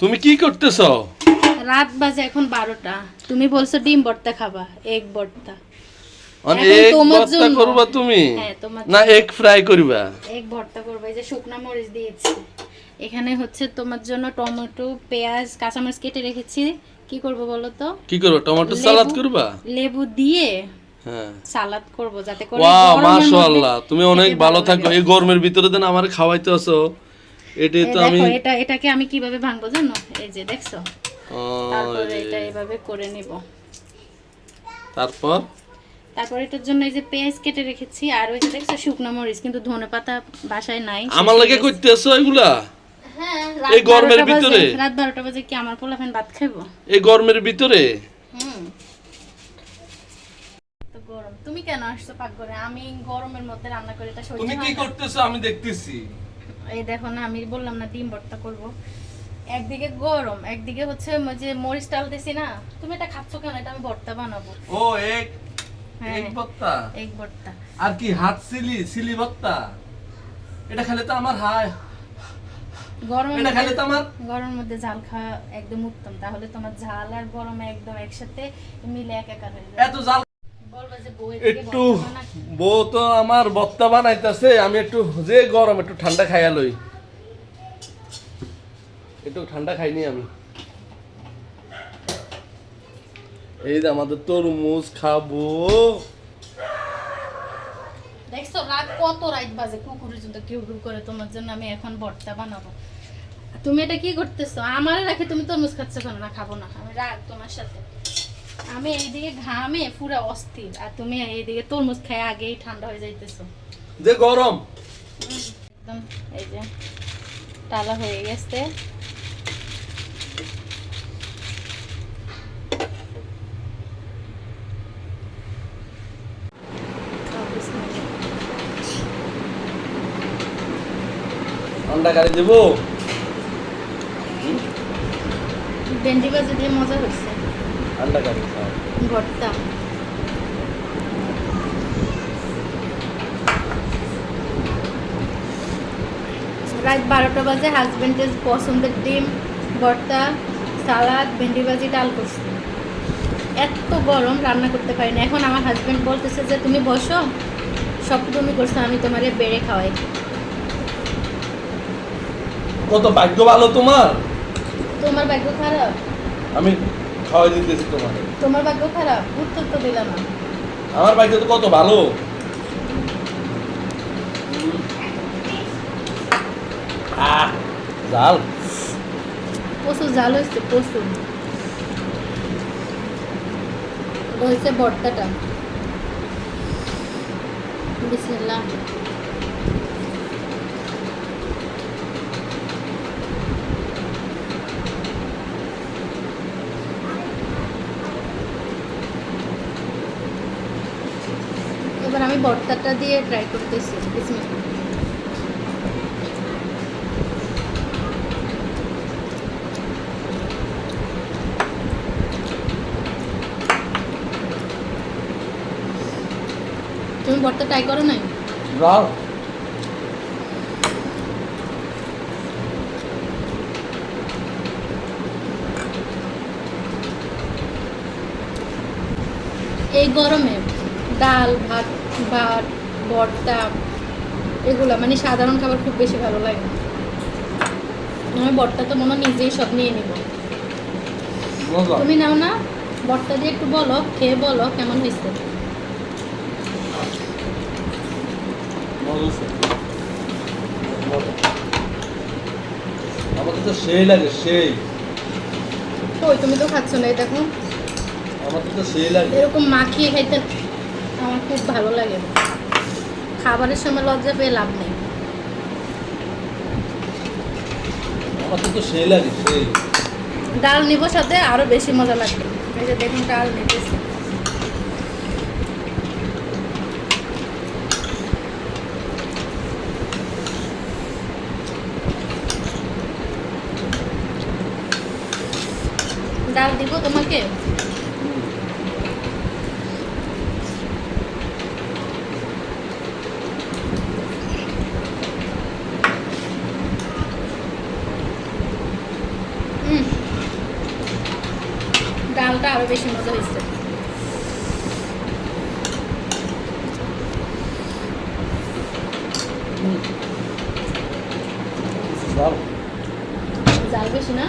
তুমি কি করতেছো? রাত বাজে এখন বারোটা। তুমি বলছো ডিম ভর্তা খাবা ভর্তা। মানে এক তোমার ভর্তা করবা তুমি? হ্যাঁ, না এক ফ্রাই করবা? এগ ভর্তা করব এই যে শুকনা মরিচ দিয়েছি। এখানে হচ্ছে তোমার জন্য টমেটো পেঁয়াজ কাঁচামরিচ কেটে রেখেছি। কি করব বলো তো? কি করবা টমেটো লেবু- সালাদ করবা? লেবু দিয়ে হ্যাঁ। সালাদ করব যাতে করে ওয়াও মাশাআল্লাহ তুমি অনেক ভালো। থাকো। এই গরমের ভিতরে দেন আমার খাওয়াইতে আছো এই তো আমি দেখো এটা এটাকে আমি কীভাবে ভাঙবো জানো? এই যে দেখছ? ও, তারপরে এটা এভাবে করে নিব। তারপর? তারপর এটার জন্য এই যে পেঁয়াজ কেটে রেখেছি আর ওই যে দেখছ শুকনো মরিচ কিন্তু ধনে পাতা বাসায় নাই আমার লাগে করতেছো এগুলা? হ্যাঁ এই গরমের ভিতরে? রাত বারোটা বাজে কি আমার পোলাফেন ভাত খাইবো? এই গরমের ভিতরে? হুম। তো গরম। তুমি কেন আসছো পাক পাকঘরে? আমি গরমের মধ্যে রান্না করি এটা সহ্য তুমি কি করতেছো? আমি দেখতেছি। এই দেখো না আমি বললাম না ডিম ভর্তা করব। একদিকে গরম একদিকে হচ্ছে ওই যে মরিচ টালতেছি না। তুমি এটা খাচ্ছ কেন? এটা আমি ভর্তা বানাবো। ও এক হ্যাঁ। এক ভর্তা? এক ভর্তা। আর কি হাত সিলি সিলি ভর্তা? এটা খেলে তো আমার হায়। গরমের এটা খেলে তো মধ্যে আমার গরমের মধ্যে ঝাল খাওয়া একদম উত্তম। তাহলে তোমার ঝাল আর গরমে একদম একসাথে মিলে একাকার হয়ে যাবে। এত জাল একটু। বউ তো আমার বত্তা বানাইতেছে আমি একটু যে গরম একটু ঠান্ডা খাইয়া লই। একটু ঠান্ডা খাইনি আমি। এই যে আমাদের তরমুজ খাব। দেখছ রাত কত রাত বাজে কুকুরের জন্য কেউ কেউ করে তোমার জন্য আমি এখন ভর্তা বানাবো। তুমি এটা কি করতেছো? আমার রাখে তুমি তরমুজ খাচ্ছ কেন? না খাব না আমি রাগ তোমার সাথে। আমি এইদিকে ঘামে পুরো অস্থির আর তুমি এইদিকে তরমুজ খাই আগেই ঠান্ডা হয়ে যাইতেছো। যে গরম। একদম এই যে টালা হয়ে গেছে। ঠান্ডা গাড়ি দেবো। ভেন্ডি ভাজি দিয়ে মজা খাও ভর্তা। রাত বারোটা বাজে হাজবেন্ডের পছন্দের ডিম ভর্তা সালাদ ভেন্ডি ভাজি ডাল করছি এত গরম রান্না করতে পারি না। এখন আমার হাজবেন্ড বলতেছে যে তুমি বসো সব তুমি করছ আমি তোমারে বেড়ে খাওয়াই। কত ভাগ্য ভালো তোমার? তোমার ভাগ্য খারাপ? আমি খাওয়াই দিতেছি তোমার তোমার ভাগ্য খারাপ উত্তর তো দিলাম না আমার ভাগ্য তো কত ভালো? আহ, জাল। প্রচুর জাল হয়েছে প্রচুর। হচ্ছে ভর্তাটা বিসমিল্লাহ। এবার আমি ভর্তাটা দিয়ে ট্রাই করতেছি তুমি ভর্তা ট্রাই করো নাই? জাল এই গরমে ডাল ভাত ভাত ভর্তা এগুলো। মানে সাধারণ খাবার খুব বেশি ভালো লাগে। আমি ভর্তা তো মনে নিজেই সব নিয়ে নিব। তুমি নাও না? ভর্তা দিয়ে একটু বলো খেয়ে বলো কেমন হয়েছে। আমাকে তো সেই লাগে সেই। ওই তুমি তো খাচ্ছ না এই দেখো। আমাকে তো সেই লাগে। এরকম মাখিয়ে খাইতে আমার খুব ভালো লাগে। খাবারের সময় লজ্জা পেয়ে লাভ নেই। ডাল নিব সাথে আরও বেশি মজা লাগবে। এই যে দেখুন ডাল নিতেছি। ডাল দিব তোমাকে হুম আরও বেশি মজা হয়েছে। জাল বেশি না?